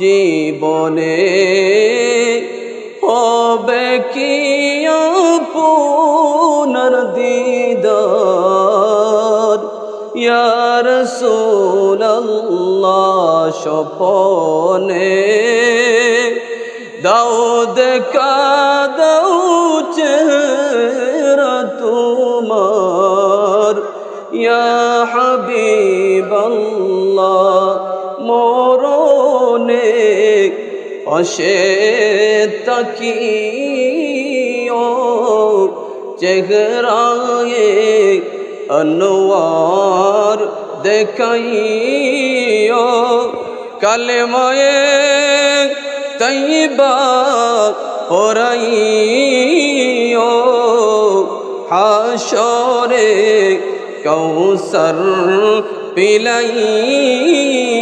জীবনে হবে কি পুনর দিদার? ইয়ার সোল্লাহ স্বপনে দাও দেখা দাও চেহারা তোমার। ইয়া মরণে অশে তাকিও চেহরায়ে অনওয়ার দেখাইও। কালেমায়ে তৈবা ওরাইও হাসরে কৌসর পিলাইও।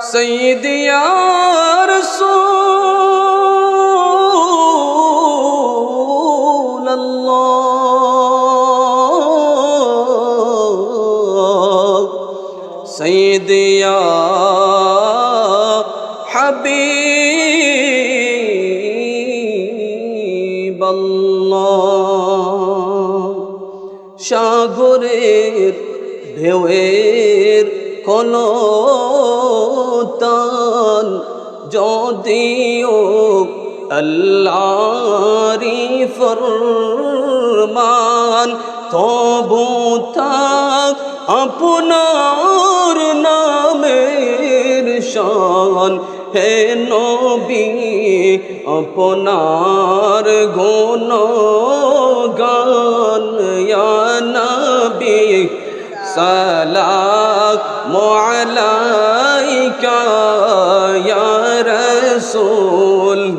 سيدي يا رسول الله سيدي يا حبيب الله সাগরের ঢেউয়ের কোন তান যদিও আল্লাহরি ফরমান, তবু থাক আপনার নামের শান। হে নবী, আপনার গুণ গান নবী। سلام عليك يا رسول.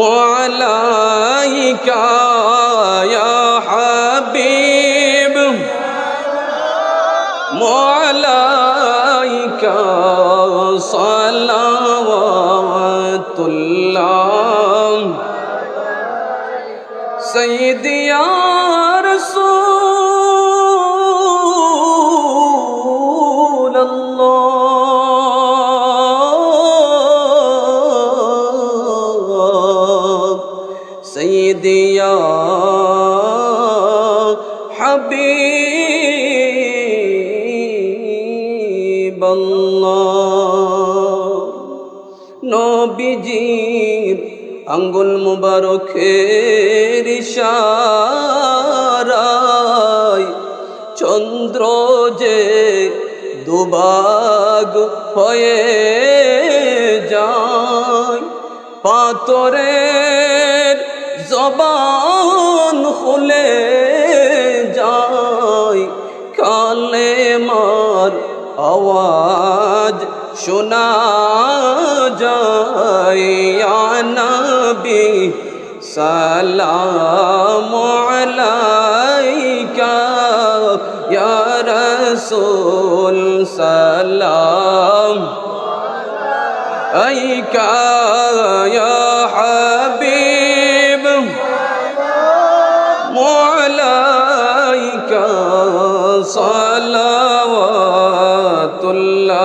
عليك يا حبيب. عليك صلوات الله. سيدي يا رسول. سيدي يا حبيب الله নবীজির আঙ্গুল মুবারকের ইশারায় চন্দ্র যে দুবাগ হয়ে যায় পাতরের জবান খুলে যায় কালে মার আওয়াজ শোনা যায় ইয়া নবী সালাম আলাইকা ইয়া রাসূল সালাম আলাইকা ইয়া صلوات الله